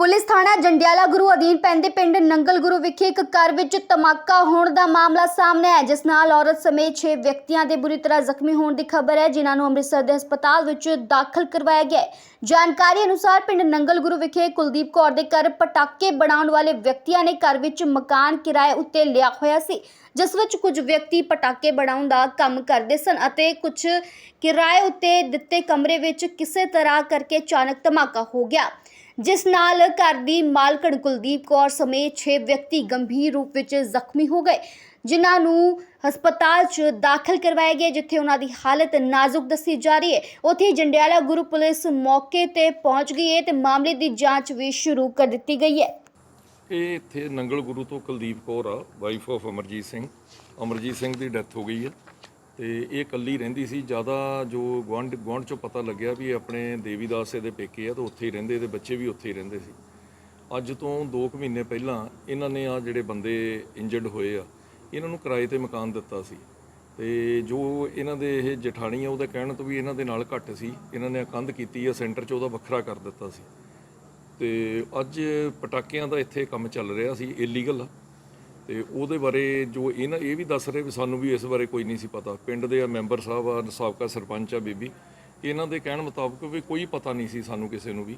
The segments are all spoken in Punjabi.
ਪੁਲਿਸ ਥਾਣਾ ਜੰਡਿਆਲਾ ਗੁਰੂ ਅਧੀਨ ਪੈਂਦੇ ਪਿੰਡ ਨੰਗਲ ਗੁਰੂ ਵਿਖੇ ਇੱਕ ਘਰ ਵਿੱਚ ਧਮਾਕਾ ਹੋਣ ਦਾ ਮਾਮਲਾ ਸਾਹਮਣੇ ਆਇਆ, ਜਿਸ ਨਾਲ ਔਰਤ ਸਮੇਤ 6 ਵਿਅਕਤੀਆਂ ਦੇ ਬੁਰੀ ਤਰ੍ਹਾਂ ਜ਼ਖਮੀ ਹੋਣ ਦੀ ਖਬਰ ਹੈ, ਜਿਨ੍ਹਾਂ ਨੂੰ ਅੰਮ੍ਰਿਤਸਰ ਦੇ ਹਸਪਤਾਲ ਵਿੱਚ ਦਾਖਲ ਕਰਵਾਇਆ ਗਿਆ ਹੈ। ਜਾਣਕਾਰੀ ਅਨੁਸਾਰ ਪਿੰਡ ਨੰਗਲ ਗੁਰੂ ਵਿਖੇ ਕੁਲਦੀਪ ਕੌਰ ਦੇ ਘਰ ਪਟਾਕੇ ਬਣਾਉਣ ਵਾਲੇ ਵਿਅਕਤੀਆਂ ਨੇ ਘਰ ਵਿੱਚ ਮਕਾਨ ਕਿਰਾਏ ਉੱਤੇ ਲਿਆ ਹੋਇਆ ਸੀ, ਜਿਸ ਵਿੱਚ ਕੁਝ ਵਿਅਕਤੀ ਪਟਾਕੇ ਬਣਾਉਣ ਦਾ ਕੰਮ ਕਰਦੇ ਸਨ ਅਤੇ ਕੁਝ ਕਿਰਾਏ ਉੱਤੇ ਦਿੱਤੇ ਕਮਰੇ ਵਿੱਚ ਕਿਸੇ ਤਰ੍ਹਾਂ ਕਰਕੇ ਅਚਾਨਕ ਧਮਾਕਾ ਹੋ ਗਿਆ। ਜਿਸ ਨਾਲ ਘਰ ਦੀ ਮਾਲਕਣ ਕੁਲਦੀਪ ਕੌਰ ਸਮੇਤ 6 ਵਿਅਕਤੀ ਗੰਭੀਰ ਰੂਪ ਵਿੱਚ ਜ਼ਖਮੀ ਹੋ ਗਏ, ਜਿਨ੍ਹਾਂ ਨੂੰ ਹਸਪਤਾਲ 'ਚ ਦਾਖਲ ਕਰਵਾਇਆ ਗਿਆ, ਜਿੱਥੇ ਉਹਨਾਂ ਦੀ ਹਾਲਤ ਨਾਜ਼ੁਕ ਦੱਸੀ ਜਾ ਰਹੀ ਹੈ। ਉੱਥੇ ਜੰਡਿਆਲਾ ਗੁਰੂ ਪੁਲਿਸ ਮੌਕੇ ਤੇ ਪਹੁੰਚ ਗਈ ਹੈ ਤੇ ਮਾਮਲੇ ਦੀ ਜਾਂਚ ਵੀ ਸ਼ੁਰੂ ਕਰ ਦਿੱਤੀ ਗਈ ਹੈ। ਇਹ ਇੱਥੇ ਨੰਗਲ ਗੁਰੂ ਤੋਂ ਕੁਲਦੀਪ ਕੌਰ ਆ ਵਾਈਫ ਆਫ ਅਮਰਜੀਤ ਸਿੰਘ। ਅਮਰਜੀਤ ਸਿੰਘ ਦੀ ਡੈਥ ਹੋ ਗਈ ਹੈ। ਤੇ ਇਹ ਇਕੱਲੀ ਰਹਿੰਦੀ ਸੀ, ਜ਼ਿਆਦਾ ਜੋ ਗੁਆਂਢ ਗੁਆਂਢ ਚੋਂ ਪਤਾ ਲੱਗਿਆ ਵੀ ਆਪਣੇ ਦੇਵੀਦਾਸ ਦੇ ਪੇਕੇ ਆ ਤੇ ਉੱਥੇ ਹੀ ਰਹਿੰਦੇ, ਇਹਦੇ ਬੱਚੇ ਵੀ ਉੱਥੇ ਹੀ ਰਹਿੰਦੇ ਸੀ। ਅੱਜ ਤੋਂ 2 ਕੁ ਮਹੀਨੇ ਪਹਿਲਾਂ ਇਹਨਾਂ ਨੇ ਆ ਜਿਹੜੇ ਬੰਦੇ ਇੰਜਰਡ ਹੋਏ ਆ, ਇਹਨਾਂ ਨੂੰ ਕਿਰਾਏ ਤੇ ਮਕਾਨ ਦਿੱਤਾ ਸੀ। ਤੇ ਜੋ ਇਹਨਾਂ ਦੇ ਇਹ ਜਠਾਣੀ ਆ, ਉਹਦੇ ਕਹਿਣ ਤੋਂ ਵੀ ਇਹਨਾਂ ਦੇ ਨਾਲ ਘੱਟ ਸੀ। ਇਹਨਾਂ ਨੇ ਕੰਧ ਕੀਤੀ ਆ, ਸੈਂਟਰ 'ਚ ਉਹਦਾ ਵੱਖਰਾ ਕਰ ਦਿੱਤਾ ਸੀ। ਤੇ ਅੱਜ ਪਟਾਕਿਆਂ ਦਾ ਇੱਥੇ ਕੰਮ ਚੱਲ ਰਿਹਾ ਸੀ ਇਲੀਗਲ ਤੇ ਉਹਦੇ ਬਾਰੇ ਜੋ ਇਹਨਾਂ ਇਹ ਵੀ ਦੱਸ ਰਹੇ ਵੀ ਸਾਨੂੰ ਵੀ ਇਸ ਬਾਰੇ ਕੋਈ ਨਹੀਂ ਸੀ ਪਤਾ। ਪਿੰਡ ਦੇ ਆ ਮੈਂਬਰ ਸਾਹਿਬ ਆ ਸਾਬਕਾ ਸਰਪੰਚ ਆ ਬੀਬੀ। ਇਹਨਾਂ ਦੇ ਕਹਿਣ ਮੁਤਾਬਕ ਵੀ ਕੋਈ ਪਤਾ ਨਹੀਂ ਸੀ ਸਾਨੂੰ ਕਿਸੇ ਨੂੰ ਵੀ।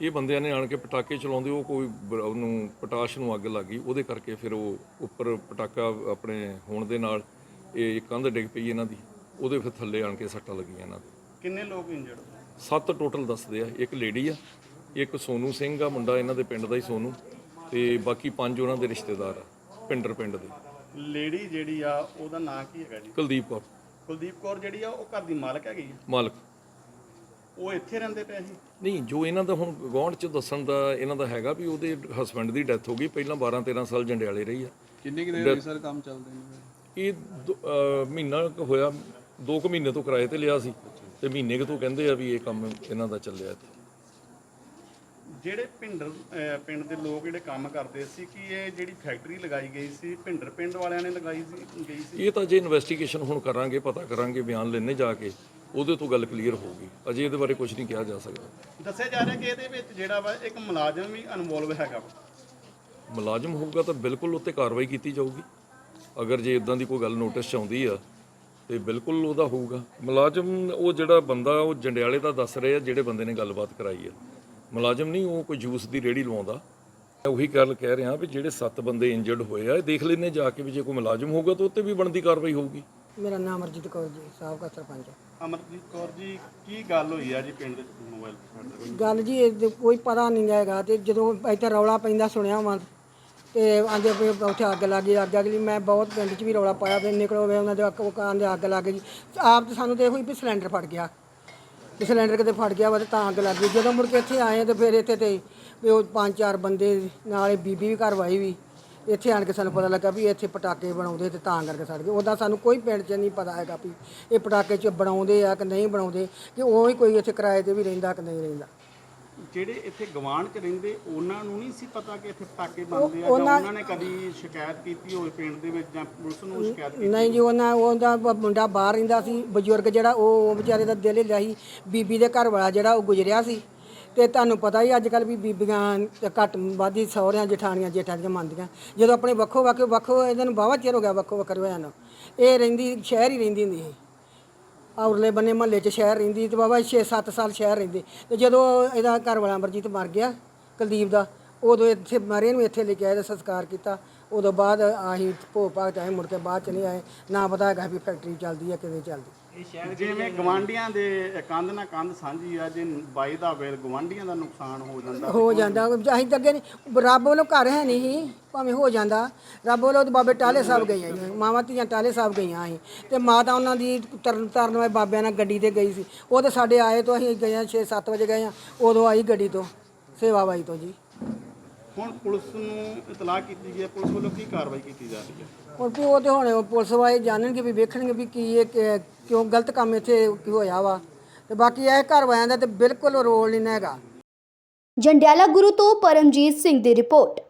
ਇਹ ਬੰਦਿਆਂ ਨੇ ਆਣ ਕੇ ਪਟਾਕੇ ਚਲਾਉਂਦੇ ਉਹ ਕੋਈ ਬ- ਉਹਨੂੰ ਪਟਾਸ਼ ਨੂੰ ਅੱਗ ਲੱਗ ਗਈ। ਉਹਦੇ ਕਰਕੇ ਫਿਰ ਉਹ ਉੱਪਰ ਪਟਾਕਾ ਆਪਣੇ ਹੋਣ ਦੇ ਨਾਲ ਇਹ ਕੰਧ ਡਿੱਗ ਪਈ ਇਹਨਾਂ ਦੀ। ਉਹਦੇ ਫਿਰ ਥੱਲੇ ਆਣ ਕੇ ਸੱਟਾਂ ਲੱਗੀਆਂ ਇਹਨਾਂ ਦੇ ਕਿੰਨੇ ਲੋਕ ਇੰਜਰਡ ਸੱਤ ਟੋਟਲ ਦੱਸਦੇ ਆ। ਇੱਕ ਲੇਡੀ ਆ ਇੱਕ ਸੋਨੂ ਸਿੰਘ ਆ ਮੁੰਡਾ ਇਹਨਾਂ ਦੇ ਪਿੰਡ ਦਾ ਹੀ ਸੋਨੂ। ਤੇ ਬਾਕੀ ਪੰਜ ਉਹਨਾਂ ਦੇ ਰਿਸ਼ਤੇਦਾਰ ਆ। ਪਿੰਡਰ ਪਿੰਡ ਦੇ। ਲੇਡੀ ਜਿਹੜੀ ਆ ਉਹਦਾ ਨਾਂ ਕੀ ਹੈਗਾ ਜੀ? ਕੁਲਦੀਪ ਕੌਰ। ਕੁਲਦੀਪ ਕੌਰ ਜਿਹੜੀ ਆ ਉਹ ਘਰ ਦੀ ਮਾਲਕ ਹੈਗੀ ਆ? ਮਾਲਕ। ਉਹ ਇੱਥੇ ਰਹਿੰਦੇ ਪਏ ਸੀ ਨਹੀਂ ਜੋ ਇਹਨਾਂ ਦਾ ਹੁਣ ਗਵਾਂਢ ਚ ਦੱਸਣ ਦਾ ਇਹਨਾਂ ਦਾ ਹੈਗਾ ਵੀ ਉਹਦੇ ਹਸਬੰਡ ਦੀ ਡੈਥ ਹੋ ਗਈ ਪਹਿਲਾਂ 12 13 ਸਾਲ ਜੰਡਿਆਲੇ ਰਹੀ ਆ। ਕਿੰਨੀ ਕੁ ਦੇਰ ਸਰ ਕੰਮ ਚੱਲਦੇ ਨੇ? ਇਹ ਦੋ- ਅਹ ਮਹੀਨਾ ਕੁ ਹੋਇਆ 2 ਕੁ ਮਹੀਨੇ ਤੋਂ ਕਿਰਾਏ ਤੇ ਲਿਆ ਸੀ। ਤੇ ਮਹੀਨੇ ਕੁ ਤੋਂ ਕਹਿੰਦੇ ਆ ਵੀ ਇਹ ਕੰਮ ਇਹਨਾਂ ਦਾ ਚੱਲਿਆ ਇੱਥੇ। ਜਿਹੜੇ ਭਿੰਡਰ ਅਹ ਪਿੰਡ ਦੇ ਲੋਕ ਜਿਹੜੇ ਕੰਮ ਕਰਦੇ ਸੀ ਕਿ ਇਹ ਜਿਹੜੀ ਫੈਕਟਰੀ ਲਗਾਈ ਗਈ ਸੀ ਭਿੰਡਰ ਪਿੰਡ ਵਾਲਿਆਂ ਨੇ ਲਗਾਈ ਸੀ ਗਈ ਸੀ? ਇਹ ਤਾਂ ਜੇ ਇਨਵੈਸਟੀਗੇਸ਼ਨ ਹੁਣ ਕਰਾਂਗੇ ਪਤਾ ਕਰਾਂਗੇ ਬਿਆਨ ਲੈਣੇ ਜਾ ਕੇ ਉਹਦੇ ਤੋਂ ਗੱਲ ਕਲੀਅਰ ਹੋਊਗੀ। ਅਜੇ ਇਹਦੇ ਬਾਰੇ ਕੁਝ ਨਹੀਂ ਕਿਹਾ ਜਾ ਸਕਦਾ। ਦੱਸਿਆ ਜਾ ਰਿਹਾ ਕਿ ਇਹਦੇ ਵਿੱਚ ਜਿਹੜਾ ਵਾ ਇੱਕ ਮੁਲਾਜ਼ਮ ਵੀ ਇਨਵੋਲਵ ਹੈਗਾ ਵਾ। ਮੁਲਾਜ਼ਮ ਹੋਊਗਾ ਤਾਂ ਬਿਲਕੁਲ ਉੱਤੇ ਕਾਰਵਾਈ ਕੀਤੀ ਜਾਊਗੀ। ਅਗਰ ਜੇ ਇਦਾਂ ਦੀ ਕੋਈ ਗੱਲ ਨੋਟਿਸ 'ਚ ਆਉਂਦੀ ਆ ਤੇ ਬਿਲਕੁਲ ਉਹਦਾ ਹੋਊਗਾ। ਮੁਲਾਜ਼ਮ ਉਹ ਜਿਹੜਾ ਬੰਦਾ ਉਹ ਜੰਡਿਆਲੇ ਦਾ ਦੱਸ ਰਿਹਾ ਜਿਹੜੇ ਬੰਦੇ ਨੇ ਗੱਲਬਾਤ ਕਰਾਈ ਆ। ਮੁਲਾਜ਼ਮ ਨਹੀਂ ਉਹ ਕੋਈ ਜੂਸ ਦੀ ਰੇੜੀ ਲਵਾਉਂਦਾ। ਮੈਂ ਉਹੀ ਗੱਲ ਕਹਿ ਰਿਹਾ ਵੀ ਜਿਹੜੇ 7 ਬੰਦੇ ਇੰਜਰਡ ਹੋਏ ਆ ਇਹ ਦੇਖ ਲੈਣੇ ਜਾ ਕੇ ਵੀ ਜੇ ਕੋਈ ਮੁਲਾਜ਼ਮ ਹੋਊਗਾ ਤਾਂ ਉੱਤੇ ਵੀ ਬਣਦੀ ਕਾਰਵਾਈ ਹੋਊਗੀ। ਮੇਰਾ ਨਾਮ ਅਰਜੀਤ ਕੌਰ ਜੀ ਸਾਬਕਾ ਸਰਪੰਚ। ਅਮਰਜੀਤ ਕੌਰ ਜੀ ਕੀ ਗੱਲ ਹੋਈ ਆ ਜੀ ਪਿੰਡ ਦੇ ਮੋਬਾਈਲ ਫੋਨ ਗੱਲ ਜੀ ਇਹ ਕੋਈ ਪਤਾ ਨਹੀਂ ਹੈਗਾ ਤੇ ਜਦੋਂ ਇੱਥੇ ਰੌਲਾ ਪੈਂਦਾ ਸੁਣਿਆ ਵਾਂ ਤੇ ਆਂਦੇ ਵੀ ਉੱਥੇ ਅੱਗ ਲੱਗ ਗਈ ਅੱਗ ਅਗਲੀ ਮੈਂ ਬਹੁਤ ਪਿੰਡ 'ਚ ਵੀ ਰੌਲਾ ਪਾਇਆ ਫਿਰ ਨਿਕਲੋ ਵੇ ਉਹਨਾਂ ਦੇ ਅੱਗ ਕਾਂ ਦੇ ਅੱਗ ਲੱਗ ਗਈ। ਆਪ ਤਾਂ ਸਾਨੂੰ ਤੇ ਇਹੋ ਹੀ ਵੀ ਸਿਲੰਡਰ ਫਟ ਗਿਆ। ਤੇ ਸਿਲੰਡਰ ਕਿਤੇ ਫਟ ਗਿਆ ਵਾ ਤੇ ਤਾਂ ਅੱਗ ਲੱਗ ਗਈ। ਜਦੋਂ ਮੁੜ ਕੇ ਇੱਥੇ ਆਏ ਤੇ ਫਿਰ ਇੱਥੇ ਤੇ ਵੀ ਉਹ ਪੰਜ ਚਾਰ ਬੰਦੇ ਨਾਲੇ ਬੀਬੀ ਵੀ ਘਰ ਵਾਈ ਵੀ ਇੱਥੇ ਆਣ ਕੇ ਸਾਨੂੰ ਪਤਾ ਲੱਗਾ ਵੀ ਇੱਥੇ ਪਟਾਕੇ ਬਣਾਉਂਦੇ ਤੇ ਤਾਂ ਕਰਕੇ ਸੜ ਗਏ। ਉਹਦਾ ਸਾਨੂੰ ਕੋਈ ਪਿੰਡ 'ਚ ਨਹੀਂ ਪਤਾ ਹੈਗਾ ਵੀ ਇਹ ਪਟਾਕੇ 'ਚ ਬਣਾਉਂਦੇ ਆ ਕਿ ਨਹੀਂ ਬਣਾਉਂਦੇ, ਕਿ ਉਹ ਹੀ ਕੋਈ ਇੱਥੇ ਕਿਰਾਏ ਤੇ ਵੀ ਰਹਿੰਦਾ ਕਿ ਨਹੀਂ ਰਹਿੰਦਾ। ਜਿਹੜੇ ਇੱਥੇ ਗਵਾਂਢ ਚ ਰਹਿੰਦੇ ਉਹਨਾਂ ਨੂੰ ਨਹੀਂ ਸੀ ਪਤਾ ਕਿ ਇੱਥੇ ਪਟਾਕੇ ਬਣਦੇ ਆ ਜਾਂ ਉਹਨਾਂ ਨੇ ਕਦੀ ਸ਼ਿਕਾਇਤ ਕੀਤੀ ਹੋਵੇ ਪਿੰਡ ਦੇ ਵਿੱਚ ਜਾਂ ਪੁਲਿਸ ਨੂੰ ਸ਼ਿਕਾਇਤ ਕੀਤੀ ਨਹੀਂ ਜੀ ਉਹਨਾਂ ਉਹਦਾ ਬ- ਮੁੰਡਾ ਬਾਹਰ ਰਹਿੰਦਾ ਸੀ ਬਜ਼ੁਰਗ ਜਿਹੜਾ ਉਹ ਉਹ ਵਿਚਾਰੇ ਦਾ ਦਿਲ ਹਿੱਲਿਆ ਸੀ। ਬੀਬੀ ਦੇ ਘਰ ਵਾਲਾ ਜਿਹੜਾ ਉਹ ਗੁਜਰਿਆ ਸੀ। ਤੇ ਤੁਹਾਨੂੰ ਪਤਾ ਹੀ ਅੱਜ ਕੱਲ ਵੀ ਬੀਬੀਆਂ ਤੇ ਘੱਟ ਵਾਦੀ ਸਹੁਰਿਆਂ ਜਠਾਣੀਆਂ ਜੇਠਾਂ ਦੀਆਂ ਮੰਨਦੀਆਂ। ਜਦੋਂ ਆਪਣੇ ਵੱਖੋ ਵੱਖ ਵੱਖੋ ਇਹਨਾਂ ਨੂੰ ਬਾਵਾ ਚਿਰ ਹੋ ਗਿਆ ਵੱਖੋ ਵੱਖਰੇ ਹੋਇਆ ਨੂੰ। ਇਹ ਰਹਿੰਦੀ ਸ਼ਹਿਰ ਹੀ ਰਹਿੰਦੀ ਹੁੰਦੀ ਸੀ। ਔਰਲੇ ਬੰਨੇ ਮਹੱਲੇ 'ਚ ਸ਼ਹਿਰ ਰਹਿੰਦੀ ਤੇ ਬਾਬਾ 6-7 ਸਾਲ ਸ਼ਹਿਰ ਰਹਿੰਦੇ। ਤੇ ਜਦੋਂ ਇਹਦਾ ਘਰ ਵਾਲਾ ਅਮਰਜੀਤ ਮਰ ਗਿਆ, ਕੁਲਦੀਪ ਦਾ, ਉਦੋਂ ਇੱਥੇ ਮਰੇ ਨੂੰ ਇੱਥੇ ਲੈ ਕੇ ਆਏ ਤੇ ਸੰਸਕਾਰ ਕੀਤਾ। ਉਦੋਂ ਬਾਅਦ ਆਹੀ ਭੋਗ ਭਾਗ ਚਾਹੇ ਮੁੜ ਕੇ ਬਾਅਦ ਚ ਨਹੀਂ ਆਏ। ਨਾ ਪਤਾ ਹੈਗਾ ਵੀ ਫੈਕਟਰੀ ਚੱਲਦੀ ਹੈ ਕਿਵੇਂ ਚੱਲਦੀ। ਜਿਵੇਂ ਗਵਾਂਢੀਆਂ ਦੇ ਕੰਧ ਨਾਲ ਕੰਧ ਸਾਂਝੀ ਆ ਜੇ ਬਾਈ ਦਾ ਵੇਲ ਗਵਾਂਢੀਆਂ ਦਾ ਨੁਕਸਾਨ ਹੋ ਜਾਂਦਾ ਹੋ ਜਾਂਦਾ ਅਸੀਂ ਤਾਂ ਅੱਗੇ ਨਹੀਂ ਰੱਬ ਵੱਲੋਂ ਘਰ ਹੈ ਨਹੀਂ ਸੀ, ਭਾਵੇਂ ਹੋ ਜਾਂਦਾ। ਰੱਬ ਵੱਲੋਂ ਤਾਂ ਬਾਬੇ ਟਾਲੇ ਸਾਹਿਬ ਗਈਆਂ ਸੀ। ਮਾਵਾਂ ਧੀਆਂ ਟਾਲੇ ਸਾਹਿਬ ਗਈਆਂ ਸੀ। ਤੇ ਮਾਤਾ ਉਹਨਾਂ ਦੀ ਤਰਨ ਤਰਨ ਵਾਲੇ ਬਾਬਿਆਂ ਨਾਲ ਗੱਡੀ ਤੇ ਗਈ ਸੀ। ਉਹ ਤੇ ਸਾਡੇ ਆਏ ਤੋਂ ਅਸੀਂ ਗਏ 6-7 ਵਜੇ ਗਏ ਆ ਉਦੋਂ ਆਈ ਗੱਡੀ ਤੋਂ ਸੇਵਾ ਬਾਈ ਤੋਂ ਜੀ। ਹੁਣ ਪੁਲਿਸ ਨੂੰ ਇਤਲਾਹ ਕੀਤੀ ਗਈ ਹੈ ਪੁਲਿਸ ਵੱਲੋਂ ਕੀ ਕਾਰਵਾਈ ਕੀਤੀ ਜਾ ਰਹੀ ਹੈ? ਹੁਣ ਵੀ ਉਹ ਤੇ ਹੁਣ ਉਹ ਪੁਲਿਸ ਵਾਲੇ ਜਾਣਨਗੇ ਵੀ ਵੇਖਣਗੇ ਵੀ ਕੀ ਇਹ ਕਿ- ਕਿਉਂ ਗਲਤ ਕੰਮ ਇੱਥੇ ਕੀ ਹੋਇਆ ਵਾ। ਤੇ ਬਾਕੀ ਇਹ ਘਰ ਵਾਲਿਆਂ ਦਾ ਤੇ ਬਿਲਕੁਲ ਰੋਲ ਨਹੀਂ ਨਾ ਹੈਗਾ। ਜੰਡਿਆਲਾ ਗੁਰੂ ਤੋਂ ਪਰਮਜੀਤ ਸਿੰਘ ਦੀ ਰਿਪੋਰਟ।